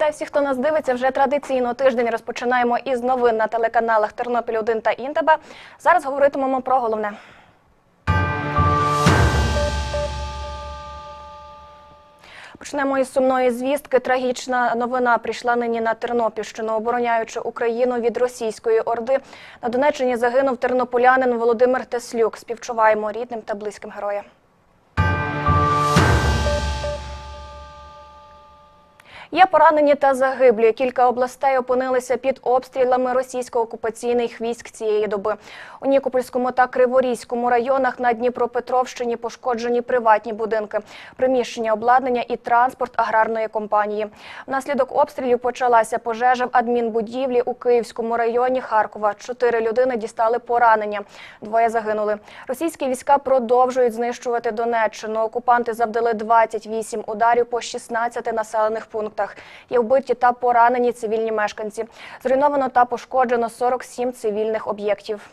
Вітаю всіх, хто нас дивиться. Вже традиційно тиждень розпочинаємо із новин на телеканалах Тернопіль 1 та Інтеба. Зараз говоритимемо про головне. Почнемо із сумної звістки. Трагічна новина прийшла нині на Тернопільщину, обороняючи Україну від російської орди. На Донеччині загинув тернополянин Володимир Теслюк. Співчуваємо рідним та близьким героям. Є поранені та загиблі. Кілька областей опинилися під обстрілами російсько-окупаційних військ цієї доби. У Нікопольському та Криворізькому районах на Дніпропетровщині пошкоджені приватні будинки, приміщення обладнання і транспорт аграрної компанії. Внаслідок обстрілів почалася пожежа в адмінбудівлі у Київському районі Харкова. Чотири людини дістали поранення. Двоє загинули. Російські війська продовжують знищувати Донеччину. Окупанти завдали 28 ударів по 16 населених пунктах. Є вбиті та поранені цивільні мешканці. Зруйновано та пошкоджено 47 цивільних об'єктів.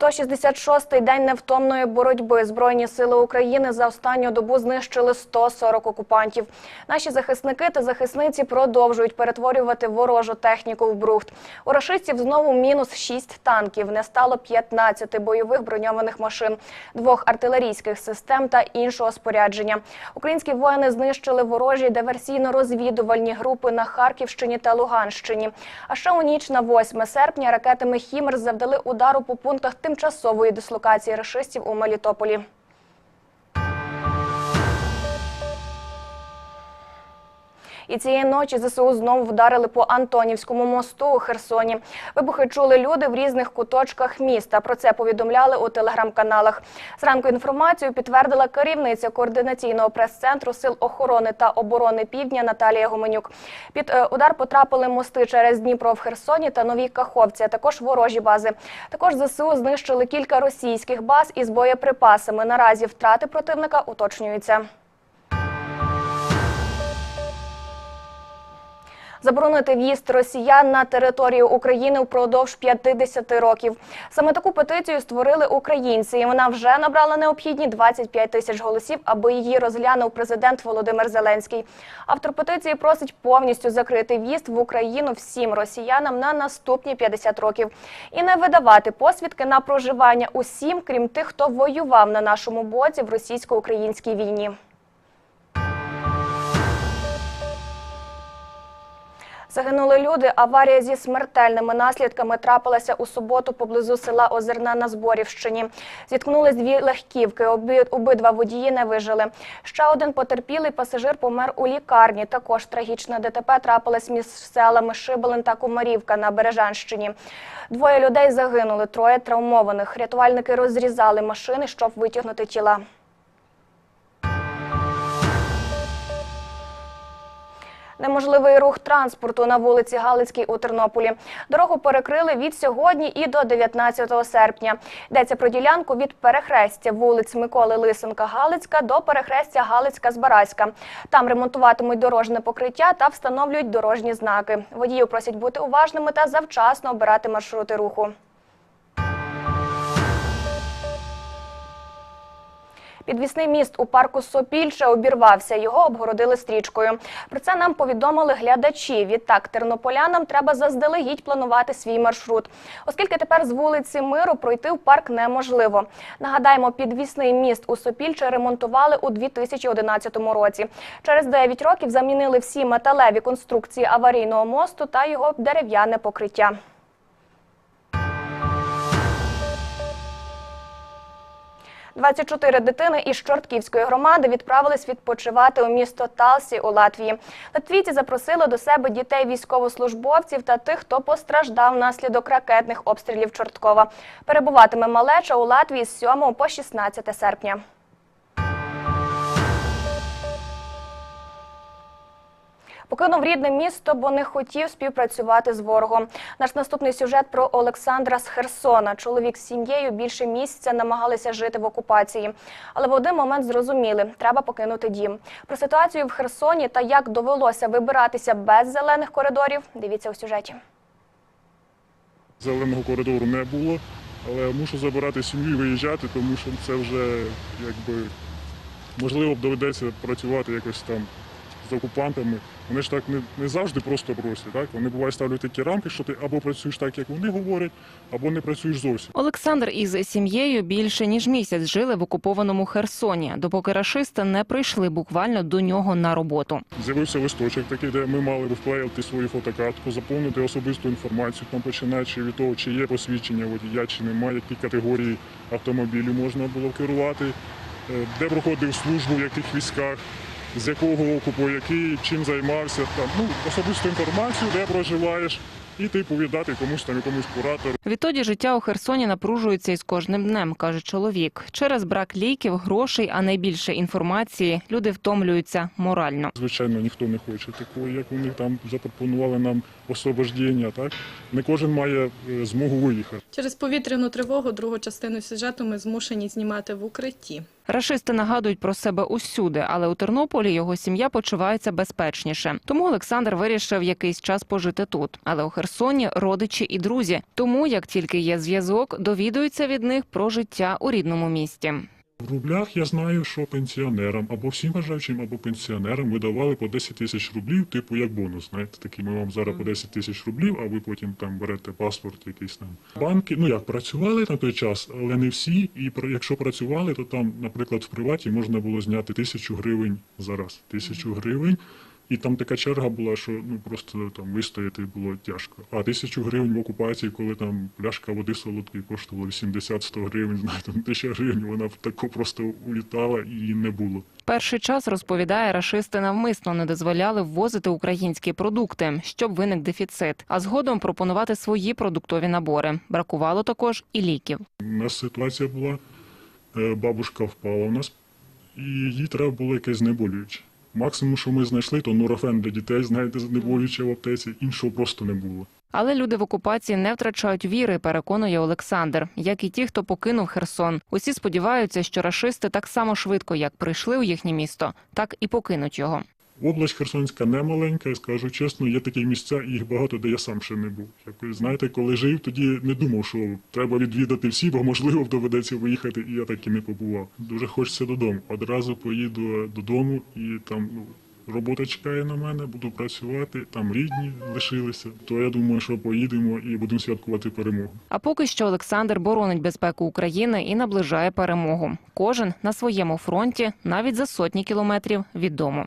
«166-й день невтомної боротьби. Збройні сили України за останню добу знищили 140 окупантів. Наші захисники та захисниці продовжують перетворювати ворожу техніку в брухт. У рашистів знову мінус 6 танків. Не стало 15 бойових броньованих машин, двох артилерійських систем та іншого спорядження. Українські воїни знищили ворожі диверсійно-розвідувальні групи на Харківщині та Луганщині. А ще у ніч на 8 серпня ракетами «Хімер» завдали удару по пунктах тимчасової дислокації рашистів у Мелітополі. І цієї ночі ЗСУ знову вдарили по Антонівському мосту у Херсоні. Вибухи чули люди в різних куточках міста. Про це повідомляли у телеграм-каналах. Зранку інформацію підтвердила керівниця координаційного прес-центру Сил охорони та оборони Півдня Наталія Гуменюк. Під е, удар потрапили мости через Дніпро в Херсоні та Нові Каховці, а також ворожі бази. Також ЗСУ знищили кілька російських баз із боєприпасами. Наразі втрати противника уточнюються. Заборонити в'їзд росіян на територію України впродовж 50 років. Саме таку петицію створили українці, і вона вже набрала необхідні 25 тисяч голосів, аби її розглянув президент Володимир Зеленський. Автор петиції просить повністю закрити в'їзд в Україну всім росіянам на наступні 50 років і не видавати посвідки на проживання усім, крім тих, хто воював на нашому боці в російсько-українській війні. Загинули люди. Аварія зі смертельними наслідками трапилася у суботу поблизу села Озерна на Зборівщині. Зіткнулись дві легківки. Обі, обидва водії не вижили. Ще один потерпілий пасажир помер у лікарні. Також трагічне ДТП трапилось між селами Шибалин та Кумарівка на Бережанщині. Двоє людей загинули, троє травмованих. Рятувальники розрізали машини, щоб витягнути тіла. Неможливий рух транспорту на вулиці Галицькій у Тернополі. Дорогу перекрили від сьогодні і до 19 серпня. Йдеться про ділянку від перехрестя вулиць Миколи Лисенка Галицька до перехрестя Галицька Збаразька. Там ремонтуватимуть дорожне покриття та встановлюють дорожні знаки. Водіїв просять бути уважними та завчасно обирати маршрути руху. Підвісний міст у парку Сопільче обірвався. Його обгородили стрічкою. Про це нам повідомили глядачі. Відтак тернополянам треба заздалегідь планувати свій маршрут, оскільки тепер з вулиці Миру пройти в парк неможливо. Нагадаємо, підвісний міст у Сопільче ремонтували у 2011 році. Через 9 років замінили всі металеві конструкції аварійного мосту та його дерев'яне покриття. – 24 дитини із Чортківської громади відправились відпочивати у місто Талсі у Латвії. Латвійці запросили до себе дітей військовослужбовців та тих, хто постраждав внаслідок ракетних обстрілів Чорткова. Перебуватиме малеча у Латвії з 7 по 16 серпня. Покинув рідне місто, бо не хотів співпрацювати з ворогом. Наш наступний сюжет про Олександра з Херсона. Чоловік з сім'єю більше місяця намагалися жити в окупації, але в один момент зрозуміли, треба покинути дім. Про ситуацію в Херсоні та як довелося вибиратися без зелених коридорів. Дивіться у сюжеті. Зеленого коридору не було, але мушу забирати сім'ю і виїжджати, тому що це вже якби можливо, доведеться працювати якось там з окупантами. Вони ж так не, не завжди просто просять. Так? Вони буває ставлять такі рамки, що ти або працюєш так, як вони говорять, або не працюєш зовсім. Олександр із сім'єю більше ніж місяць жили в окупованому Херсоні, допоки рашисти не прийшли буквально до нього на роботу. З'явився листочок такий, де ми мали вклеїти свою фотокартку, заповнити особисту інформацію, там починаючи від того, чи є посвідчення водія, чи немає, які категорії автомобілів можна було керувати, е, де проходив службу, в яких військах, з якого року, по який, чим займався, там, ну, особисту інформацію, де проживаєш, і ти повідати комусь там якомусь куратору. Відтоді життя у Херсоні напружується із кожним днем, каже чоловік. Через брак ліків, грошей, а найбільше інформації люди втомлюються морально. Звичайно, ніхто не хоче такої, як вони там запропонували нам освобождення. Так не кожен має е, змогу виїхати. Через повітряну тривогу другу частину сюжету ми змушені знімати в укритті. Рашисти нагадують про себе усюди, але у Тернополі його сім'я почувається безпечніше. Тому Олександр вирішив якийсь час пожити тут. Але у Херсоні родичі і друзі. Тому, як тільки є зв'язок, довідуються від них про життя у рідному місті. В рублях я знаю, що пенсіонерам або всім бажаючим, або пенсіонерам видавали по 10 тисяч рублів, типу як бонус. Знаєте, такі ми вам зараз по 10 тисяч рублів, а ви потім там берете паспорт якийсь там. Банки, ну як працювали на той час, але не всі. І про- якщо працювали, то там, наприклад, в приваті можна було зняти тисячу гривень зараз. Тисячу гривень. І там така черга була, що ну просто там вистояти було тяжко. А тисячу гривень в окупації, коли там пляшка води солодкої коштувала 80-100 гривень, знаєте, тисяча гривень, вона тако просто улітала і її не було. Перший час розповідає, рашисти навмисно не дозволяли ввозити українські продукти, щоб виник дефіцит, а згодом пропонувати свої продуктові набори. Бракувало також і ліків. У нас ситуація була, е, бабушка впала у нас, і їй треба було якесь знеболююче. Максимум, що ми знайшли, то нурофен для дітей, знаєте, знеболююче в аптеці, іншого просто не було. Але люди в окупації не втрачають віри, переконує Олександр, як і ті, хто покинув Херсон. Усі сподіваються, що рашисти так само швидко, як прийшли у їхнє місто, так і покинуть його. Область Херсонська не маленька, я скажу чесно, є такі місця, і їх багато, де я сам ще не був. Якось, знаєте, коли жив, тоді не думав, що треба відвідати всі, бо можливо доведеться виїхати, і я так і не побував. Дуже хочеться додому. Одразу поїду додому, і там ну, робота чекає на мене, буду працювати, там рідні лишилися. То я думаю, що поїдемо і будемо святкувати перемогу. А поки що Олександр боронить безпеку України і наближає перемогу. Кожен на своєму фронті, навіть за сотні кілометрів від дому.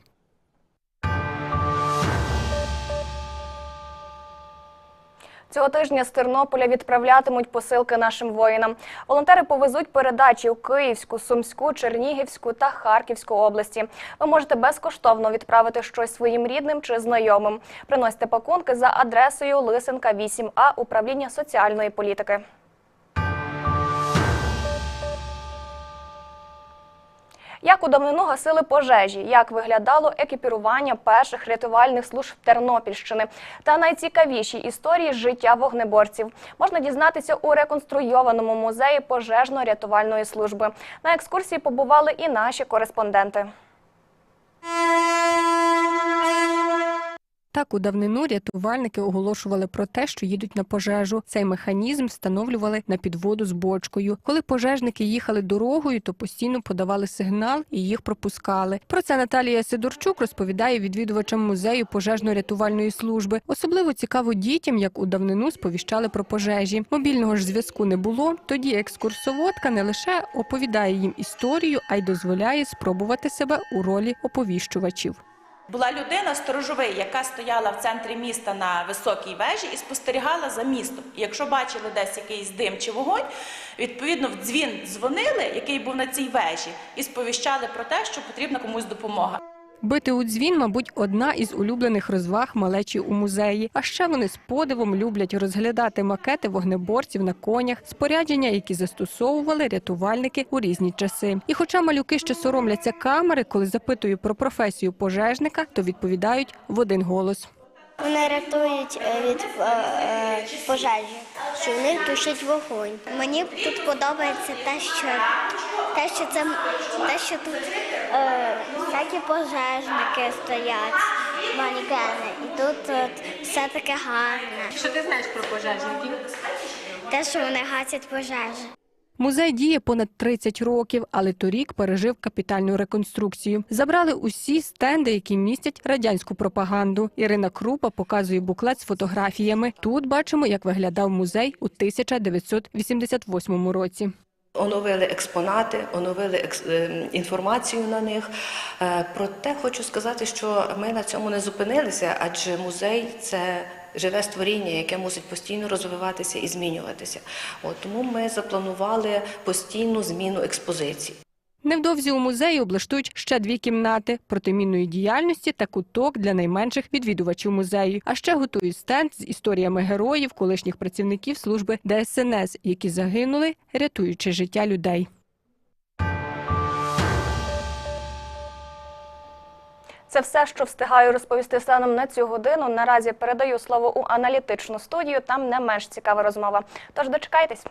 Цього тижня з Тернополя відправлятимуть посилки нашим воїнам. Волонтери повезуть передачі у Київську, Сумську, Чернігівську та Харківську області. Ви можете безкоштовно відправити щось своїм рідним чи знайомим. Приносьте пакунки за адресою Лисенка 8А управління соціальної політики. Як у давнину гасили пожежі, як виглядало екіпірування перших рятувальних служб Тернопільщини та найцікавіші історії життя вогнеборців можна дізнатися у реконструйованому музеї пожежно-рятувальної служби. На екскурсії побували і наші кореспонденти. Так, у давнину рятувальники оголошували про те, що їдуть на пожежу. Цей механізм встановлювали на підводу з бочкою. Коли пожежники їхали дорогою, то постійно подавали сигнал і їх пропускали. Про це Наталія Сидорчук розповідає відвідувачам музею пожежно-рятувальної служби. Особливо цікаво дітям, як у давнину сповіщали про пожежі. Мобільного ж зв'язку не було. Тоді екскурсоводка не лише оповідає їм історію, а й дозволяє спробувати себе у ролі оповіщувачів. Була людина сторожовий, яка стояла в центрі міста на високій вежі і спостерігала за містом. І якщо бачили десь якийсь дим чи вогонь, відповідно в дзвін дзвонили, який був на цій вежі, і сповіщали про те, що потрібна комусь допомога. Бити у дзвін, мабуть, одна із улюблених розваг малечі у музеї. А ще вони з подивом люблять розглядати макети вогнеборців на конях, спорядження, які застосовували рятувальники у різні часи. І хоча малюки ще соромляться камери, коли запитую про професію пожежника, то відповідають в один голос. Вони рятують е, від е, е, пожежі, що в них тушить вогонь. Мені тут подобається те, що те, що це те, що тут е, всякі пожежники стоять, манікени, і тут от, все таке гарне. Що ти знаєш про пожежників? Те, що вони гасять пожежі. Музей діє понад 30 років, але торік пережив капітальну реконструкцію. Забрали усі стенди, які містять радянську пропаганду. Ірина Крупа показує буклет з фотографіями. Тут бачимо, як виглядав музей у 1988 році. Оновили експонати, оновили екс- е, інформацію на них. Е, Проте хочу сказати, що ми на цьому не зупинилися, адже музей це живе створіння, яке мусить постійно розвиватися і змінюватися. От тому ми запланували постійну зміну експозиції. Невдовзі у музеї облаштують ще дві кімнати протимінної діяльності та куток для найменших відвідувачів музею. А ще готують стенд з історіями героїв, колишніх працівників служби ДСНС, які загинули, рятуючи життя людей. Це все, що встигаю розповісти станом на цю годину. Наразі передаю слово у аналітичну студію. Там не менш цікава розмова. Тож дочекайтесь.